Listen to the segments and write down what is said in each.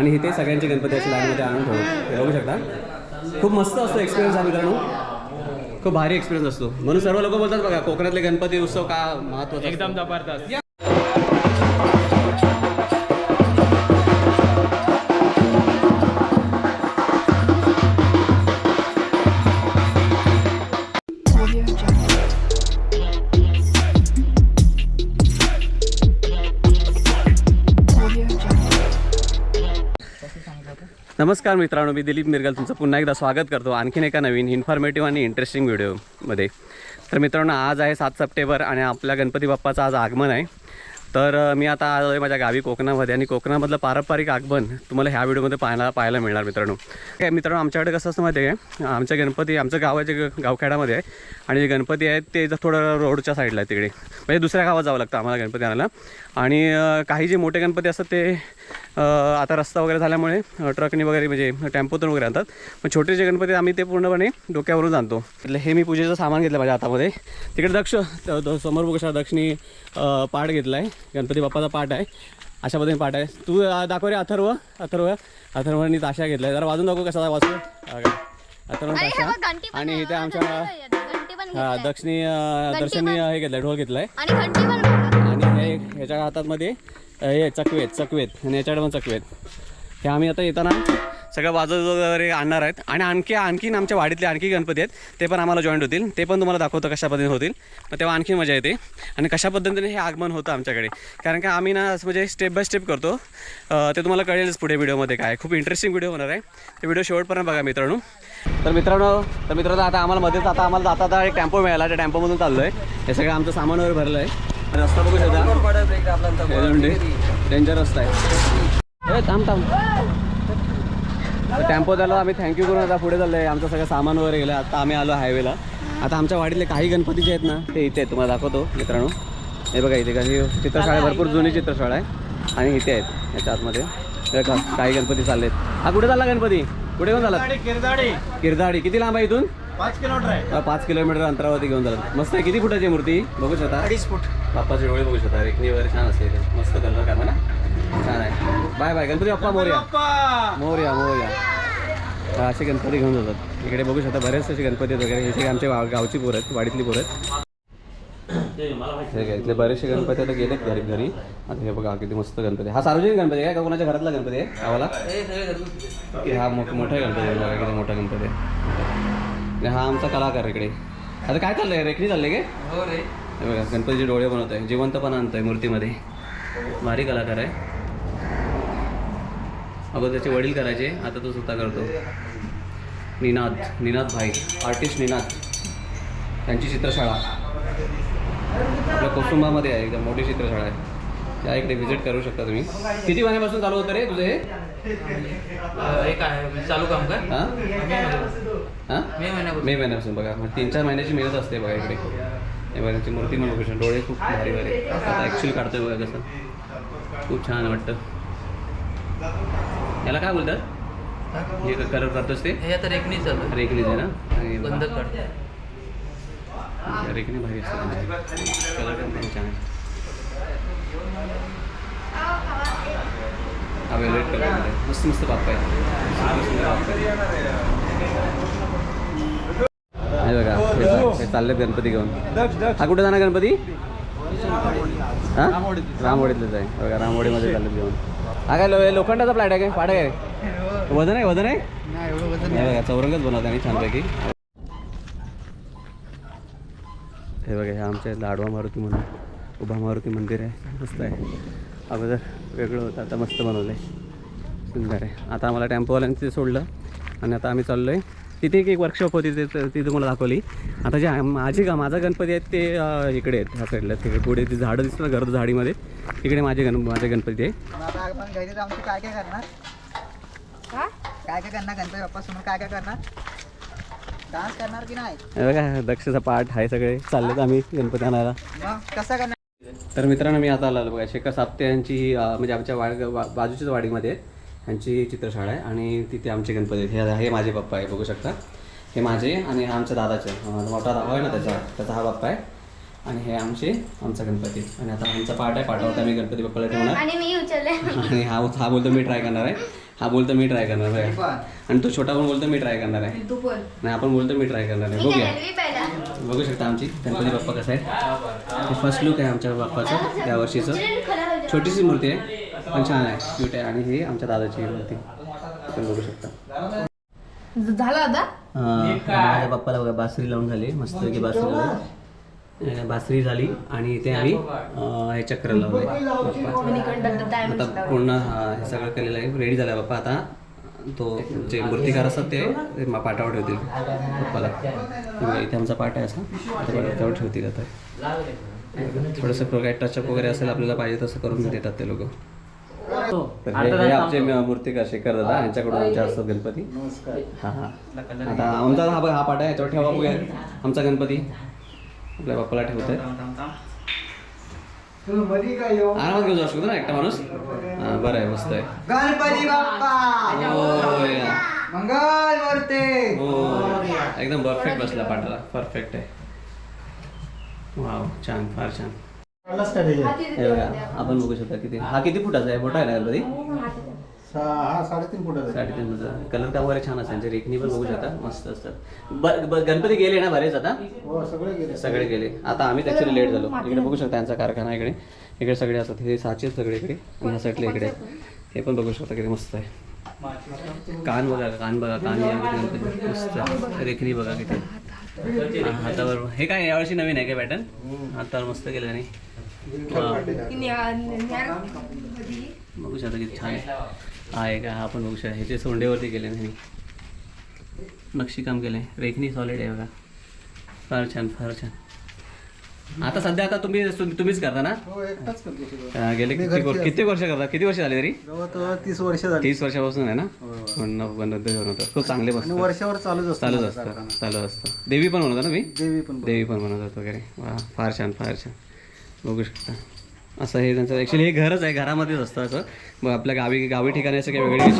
आणि इथे सगळ्यांचे गणपती असे लाईनमध्ये आणून ठेवतो हे बघू शकता. खूप मस्त असतो एक्सपिरियन्स हा मित्रांनो. खूप भारी एक्सपिरियन्स असतो. म्हणून सर्व लोक बोलतात बघा कोकणातले गणपती उत्सव का महत्त्वाचा एकदम जबरदस्त. नमस्कार मित्रांनो मी दिलीप मिरगल. तुमचं पुन्हा एकदा स्वागत करतो आणखीन एका नवीन इन्फॉर्मेटिव्ह आणि इंटरेस्टिंग व्हिडिओमध्ये तर मित्रांनो आज आहे सात सप्टेंबर आणि आपल्या गणपती बाप्पाचं आज आगमन आहे. तर मी आता आलो आहे माझ्या गावी कोकणामध्ये आणि कोकणामधलं पारंपरिक आगमन तुम्हाला ह्या व्हिडिओमध्ये पाहायला पाहायला मिळणार मित्रांनो. काय मित्रांनो आमच्याकडे कसं असतं माहिती आहे आमच्या गणपती आमचं गाव आहे जे गावखेड्यामध्ये आहे. आणि जे गणपती आहेत ते जर थोडं रोडच्या साईडला आहे तिकडे. म्हणजे दुसऱ्या गावात जावं लागतं आम्हाला गणपती आणायला. आणि काही जे मोठे गणपती असतात ते आता रस्ता वगैरे झाल्यामुळे ट्रकने वगैरे म्हणजे टेम्पोतून वगैरे आणतात. मग छोटे जे गणपती आम्ही ते पूर्णपणे डोक्यावरून आणतो. हे मी पूजेचं सामान घेतलं माझ्या हातामध्ये. तिकडे दक्ष समोर बघा दक्षिणी पाठ घेतला आहे गणपती बाप्पाचा पाठ आहे. अशा पद्धतीने पाठ आहे. तू दाखव रे अथर्व अथर्व. अथर्वने ताशा घेतला जरा वाजून दाखव कसा वाजतो अथर्व ताशा. आणि इथे आमच्या हा दक्षिणी दर्शनी हे घेतलाय ढोल घेतलाय. आणि हे ह्याच्या हातात मध्ये हे चकवेत चकवेत. आणि याच्याकडे पण चकवेत. हे आम्ही आता येताना सगळं बाजूज वगैरे आणणार आहेत. आणि आणखी आणखीन आमच्या वाडीतले आणखी गणपती आहेत. ते पण आम्हाला जॉईंट होतील. ते पण तुम्हाला दाखवतो कशा पद्धतीने होतील. मग तेव्हा आणखी मजा येते. आणि कशा पद्धतीने हे आगमन होतं आमच्याकडे. कारण का आम्ही ना असं म्हणजे स्टेप बाय स्टेप करतो. ते तुम्हाला कळेलच पुढे व्हिडिओमध्ये काय. खूप इंटरेस्टिंग व्हिडिओ होणार आहे. ते व्हिडिओ शेवटपर्यंत बघा मित्रांनो. तर मित्रांनो तर मित्रांनो आता आम्हाला मध्येच आता आम्हाला जाता आता एक टेम्पो मिळाला. त्या टेम्पोमधून चाललो आहे हे सगळं आमचं सामान वगैरे भरलं आहे रस्ता बघू शकता. डेंजर रस्ता आहे. थांब थांब. टेम्पो त्याला आम्ही थँक्यू करून आता पुढे चाललो आहे आमचं सगळं सामान वगैरे गेलं. आता आम्ही आलो हायवेला आता आमच्या वाडीतले काही गणपती जे आहेत ना ते इथे आहेत. तुम्हाला दाखवतो मित्रांनो. हे बघा इथे काही चित्रशाळा भरपूर जुनी चित्रशाळा आहे. आणि इथे आहेत याच्या आतमध्ये हे बघा, काही गणपती चाललेत. हा कुठे चालला गणपती? कुठे घेऊन झाला किरदाडी. किरदाडी. किती लांब आहे इथून? पाच किलोमीटर आहे. पाच किलोमीटर अंतरावरती घेऊन जातात मस्त आहे. किती फुटाची मूर्ती? बघू शकता. अडीच फूट. बाप्पाचे डोळे बघू शकता. रेखणी वगैरे छान असते इथे. मस्त कलर का ना? छान आहे. Bye bye. गणपती बाप्पा मोर्या. मोर्या मोर्या. असे गणपती घेऊन जातात. इकडे बघू शकता बरेच असे गणपती आहेत वगैरे. हे सगळे आमच्या गावची पोरं आहेत वाडीतली पोरं आहेत. हे काय इथले बरेचसे गणपती आता गेलेत घरी घरी. आता हे बघा किती मस्त गणपती. हा सार्वजनिक गणपती आहे का? कोणाच्या घरातला गणपती आहे? गावाला? की हा मोठ मोठा गणपती आहे. बघा किती मोठा गणपती आहे. हा आमचा कलाकार इकडे. आता काय चाललंय? रेखणी चाललंय काय? हे बघा गणपतीचे डोळे बनवत आहे जिवंतपणा आणतोय मूर्तीमध्ये. भारी कलाकार आहे. अगोदर त्याचे वडील करायचे आता तो स्वतः करतो. निनाद निनाद भाई आर्टिस्ट निनाद. त्यांची चित्रशाळा. आपल्या कोसुंबामध्ये आहे एकदम मोठी चित्रशाळा आहे. त्या इकडे व्हिजिट करू शकता तुम्ही. किती महिन्यापासून चालू होतं रे तुझं हे? एक आहे चालू काम का हां? हां? मे महिन्यापासून. मे महिन्यापासून बघा. मग तीन चार महिन्याची मेहनत असते बघा इकडे. हे बघा मूर्ती बघू शकता डोळे खूप भारी भारी. आता ॲक्च्युली काढतोय बघा कसं. खूप छान वाटतं. याला काय बोलतात? हे कलर करतोस ते? हे आता रेखणी चालू आहे. ना. बंद काढ रेखनी भारी असते कलर पण छान हा वेलवेट कलरमध्ये मस्त मस्त बाप्पा आहे बघा. हे चा- चाललेत गणपती घेऊन. हा कुठे जाणार गणपती? हा? रामवाडीतलंच आहे बघा रामवाडीमध्ये चाललेत घेऊन हा काय लोखंडाचा प्लॅट आहे काय? पाड आहे. वजन आहे वजन आहे? बघा चौरंगच बनवत आणि छानपैकी. हे बघा हे आमच्या लाडवा मारुती म्हणून उभा मारुती मंदिर आहे. मस्त आहे. अगोदर वेगळं होतं आता मस्त बनवलं आहे सुंदर आहे. आता आम्हाला टेम्पोवाल्यांनी ते सोडलं आणि आता आम्ही चाललो आहे तिथे एक एक वर्कशॉप होती ते ती तुम्हाला दाखवली. आता जे माझी गा माझा गणपती आहेत ते इकडे आहेत ह्या साईडला तिकडे पुढे ती झाडं दिसतं ना गर्द झाडीमध्ये. इकडे माझे गण माझे गणपती आहे. आता आपण घरी जाऊन तू काय काय करणार? काय काय करणार गणपती बाप्पा समोर? काय काय करणार? डान्स करणार की नाही? बघा दक्षचा पाठ आहे सगळे. चाललेत आम्ही गणपती आणायला. मग कसं करणार? तर मित्रांनो मी आता आलो बघा. शेखर साप्ते यांची ही, म्हणजे आमच्या वाड वा- बाजूच्याच वाडीमध्ये आहे. यांची चित्रशाळा आहे आणि तिथे आमचे गणपती आहेत. हे हे माझे बाप्पा आहे बघू शकता. हे माझे आणि हा आमच्या दादाचे. मोठा दावा आहे ना त्याचा. त्याचा हा बाप्पा आहे. आणि हे आमचे आमचा गणपती. आणि आता आमचा पाठ आहे. पाठावर आम्ही गणपती बाप्पाला ठेवणार. आणि मी उचलले. आणि हा हा बोलतो मी ट्राय करणार आहे. हा बोलतो मी ट्राय करणार आहे. आणि तो छोटा पण बोलतो मी ट्राय करणार आहे. नाही आपण बोलतो मी ट्राय करणार आहे. बघूया. मी बघू शकता आमची गणपती बाप्पा कसं आहे. फर्स्ट लुक आहे आमच्या बाप्पाचं त्या वर्षीचं. छोटीशी मूर्ती आहे पण छान आहे. क्यूट आहे. आणि ही आमच्या दादाची मूर्ती. आपण बघू शकता. झाला आता? माझ्या बाप्पाला बघा बासरी लावून झाली मस्त की बासरी लावली बासरी झाली आणि इथे आम्ही हे चक्र लावले आता पूर्ण हा, सगळं केलेलं आहे. रेडी झालं बाप्पा आता. तो जे मूर्तिकार असतात ते ते मा- पाटावर ठेवतील बाप्पाला बघा, इथे आमचा पाट आहे असा. त्यावर ठेवतील आता. थोडंसं काही टचअप वगैरे असेल आपल्याला पाहिजे तसं करून देतात ते लोक. तर हे हे आमचे म- मूर्तिकार शेखर दादा यांच्याकडून आमच्या असतात गणपती. हा हा. आता आमचा हा बघा, हा पाट आहे याच्यावर ठेवा बघूया. आमचा गणपती. आपल्या बाप्पाला ठेवतोय. आरामात घेऊन जाऊ शकतो ना एकटा माणूस? हा बरं आहे मस्त आहे. गणपती बाप्पा! होय. मंगल मूर्ती! हो एकदम परफेक्ट बसला पाटाला परफेक्ट आहे. वाव छान फार छान. हे आपण बघू शकता किती. हा किती फुटाचा आहे? मोठा आहे ना गणपती? हा साडेतीन फुटाचा साडेतीन फुटाचा. कलर का वगैरे छान असतात त्यांचे रेखणी पण बघू शकता. मस्त असतात. ब- ब- गणपती गेले ना बरेच आता? हो सगळे गेले. सगळे गेले. आता आम्हीच ऍक्च्युली लेट झालो. इकडे बघू शकता यांचा कारखाना इकडे. इकडे सगळे असतात. हे साचे सगळे इकडे. ह्या साईडला इकडे. हे पण बघू शकता किती मस्त आहे. कान बघा कान बघा कान मस्त. रेखणी बघा किती. हातावर. हे काय यावर्षी नवीन आहे काय पॅटर्न हातावर मस्त केलं नाही बघू शकता किती छान आहे. आहे का हा पण बघू शकता. ह्याचे सोंडेवरती केले नाही नक्षीकाम केलंय. रेखनी सॉलिड आहे बघा. फार छान फार छान. आता सध्या आता तुम्ही तुम- तुम्हीच करता ना? हो एकटाच करतो सगळं. अं, गेले मी किती घरची किती वर्ष करता? किती वर्ष झाली तरी? तीस वर्ष झाली. तीस वर्षापासून आहे ना? बनवत बनवतात खूप चांगले आणि बसतात वर्षावर चालूच असतं चालूच माझा असतं. कारखाना. चालू असतं. देवी पण बनवता ना मी? देवी पण देवी पण बनवतात वगैरे. वा फार छान फार छान. बघू शकता. असं हे त्यांचं ॲक्च्युली हे घरच आहे. घरामध्येच असतं असं. मग आपल्या गावी गावी ठिकाणी असं काही वेगळी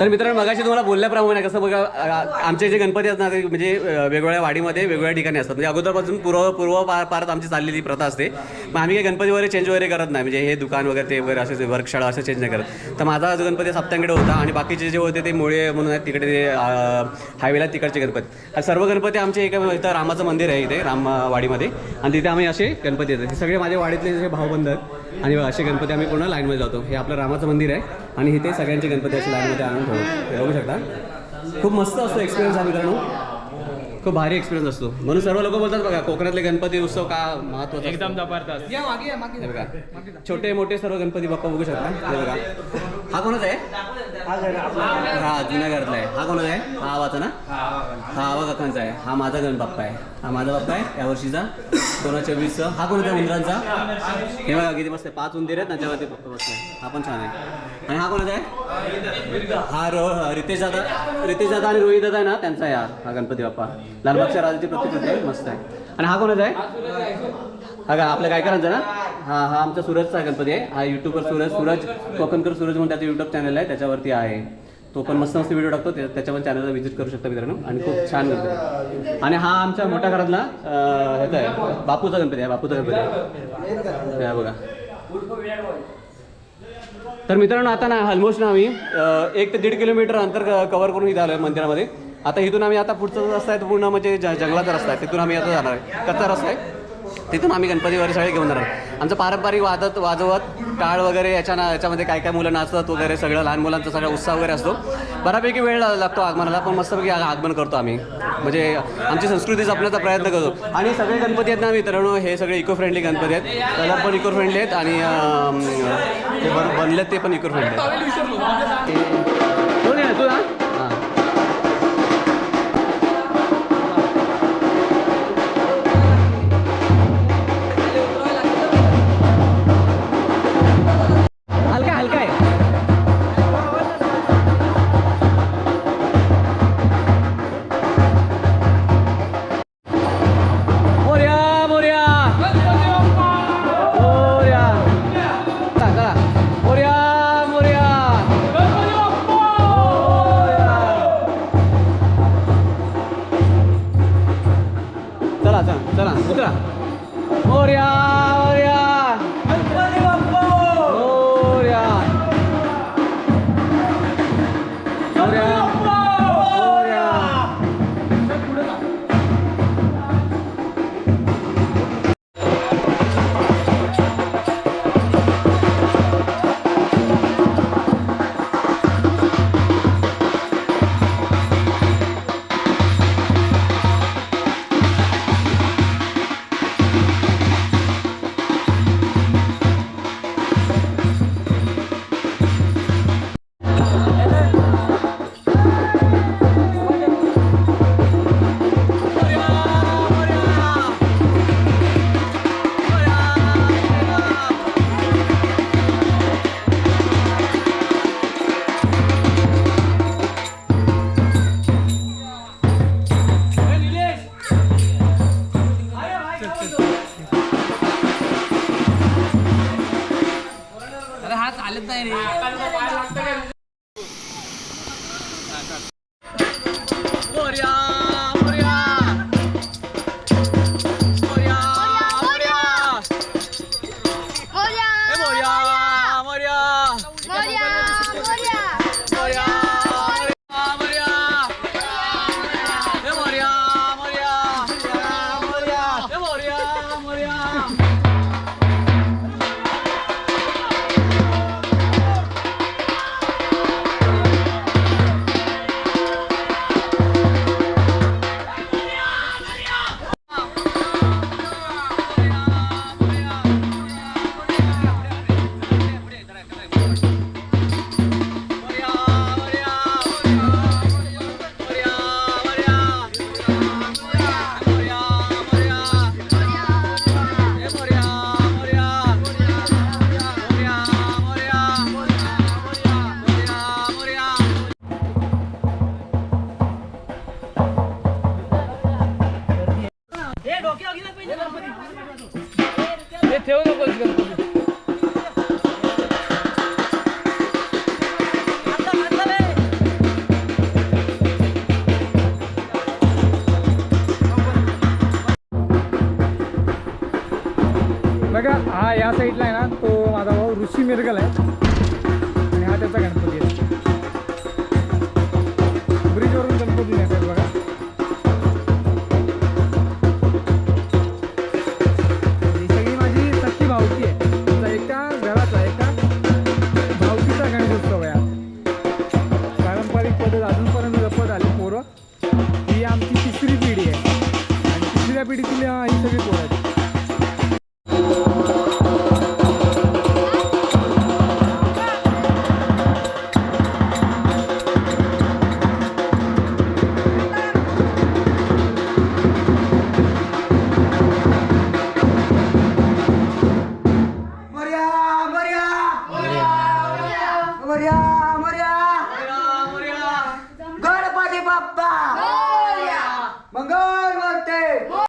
तर मित्रांनो मगाशी तुम्हाला बोलल्याप्रमाणे कसं बघा आमचे जे गणपती असतात ते म्हणजे वेगवेगळ्या वाडीमध्ये वेगवेगळ्या ठिकाणी असतात. म्हणजे अगोदरपासून पूर्व पूर्व पार पारात आमची चाललेली प्रथा असते. मग आम्ही काही गणपती वगैरे चेंज वगैरे करत नाही. म्हणजे हे दुकान वगैरे ते वगैरे असे वर्कशाळा असं चेंज नाही करत. तर माझा जो गणपती सप्तांकडे होता आणि बाकीचे जे होते ते मुळे म्हणून आहेत तिकडे ते हायवेला तिकडचे गणपती. सर्व गणपती आमचे एका इथं रामाचं मंदिर आहे इथे रामवाडीमध्ये आणि तिथे आम्ही असे गणपती येतात हे सगळे माझ्या वाडीतले जे भाऊबंद आहेत. आणि असे गणपती आम्ही पूर्ण लाईनमध्ये जातो हे आपलं रामाचं मंदिर आहे. आणि इथे सगळ्यांचे गणपती असे लाईनमध्ये आणून ठेवतो हे बघू शकता. खूप मस्त असतो एक्सपिरियन्स हा मित्रांनो. खूप भारी एक्सपिरियन्स असतो. म्हणून सर्व लोक बोलतात बघा कोकणातले गणपती उत्सव का महत्त्वाचा एकदम जबरदस्त. बघा. छोटे मोठे सर्व गणपती बाप्पा बघू शकता. बघा. हा कोणाचा आहे? हा जुन्या घरातला आहे. हा कोणाचा आहे? हा आवाचा ना? हा आवा काकांचा आहे. हा माझा गण बाप्पा आहे. हा माझा बाप्पा आहे या वर्षीचा. दोन हजार चोवीसचा. हा कोणाचा आहे? उंदरांचा? हे बघा किती मस्त आहे. पाच उंदीर आहेत त्याच्यावरती पप्पा बसलाय हा पण छान आहे. आणि हा कोणाचा आहे? हा रो रितेश दादा. रितेश दादा आणि रोहित दादा आहे ना? त्यांचा आहे हा. हा गणपती बाप्पा. लालबागच्या राजाची प्रतिकृती आहे मस्त आहे. आणि हा कोणाचा आहे? हा का आपल्याला काय करायचं ना? हा हा आमचा सूरजचा गणपती आहे. हा युट्यूबवर सूरज सूरज कोकणकर सूरज म्हणून त्याचं युट्यूब चॅनल आहे त्याच्यावरती आहे. तो पण मस्त मस्त व्हिडिओ टाकतो. त्याच्यावर चॅनलला व्हिजिट करू शकता मित्रांनो. आणि खूप छान गणपती आणि हा आमच्या मोठ्या घरातला ह्याचा आहे. बापूचा गणपती आहे बापूचा गणपती आहे. बघा. तर मित्रांनो आता ना ऑलमोस्ट ना आम्ही एक ते दीड किलोमीटर अंतर कव्हर करून इथं आलो आहे मंदिरामध्ये. आता इथून आम्ही आता पुढचा रस्ता आहे तो पूर्ण म्हणजे ज- जंगलाचा रस्ता आहे तिथून आम्ही आता जाणार आहे. कच्चा रस्ता आहे. तिथून आम्ही गणपती वगैरे सगळे घेऊन जाणार आमचं पारंपरिक वादत वाजवत टाळ वगैरे याच्या ना याच्यामध्ये काय काय मुलं नाचतात वगैरे सगळं लहान मुलांचा सगळा उत्साह वगैरे असतो. बऱ्यापैकी वेळ लागतो आगमनाला पण मस्तपैकी आगमन करतो आम्ही. म्हणजे आमची संस्कृती जपण्याचा प्रयत्न करतो. आणि सगळे गणपती आहेत ना मित्रांनो हे सगळे इको फ्रेंडली गणपती आहेत. कलर पण इको फ्रेंडली आहेत आणि ते बनलेत ते पण इको फ्रेंडली आहेत. चला उतरा मोर्या बघा हा या साईडला आहे ना तो माझा भाऊ ऋषी मिरगल आहे. आणि हा त्याचा गणपती आहे. ब्रिजवरून गणपती येतात बघा. ही सगळी माझी सख्खी भावकी आहे. एका घराचा एका भावकीचा गणेशोत्सव आहे पारंपरिक पद्धत अजूनपर्यंत जपत आली पोरं. ही आमची तिसरी पिढी आहे. आणि तिसऱ्या पिढीतील अं, ही सगळी पोरं आहेत.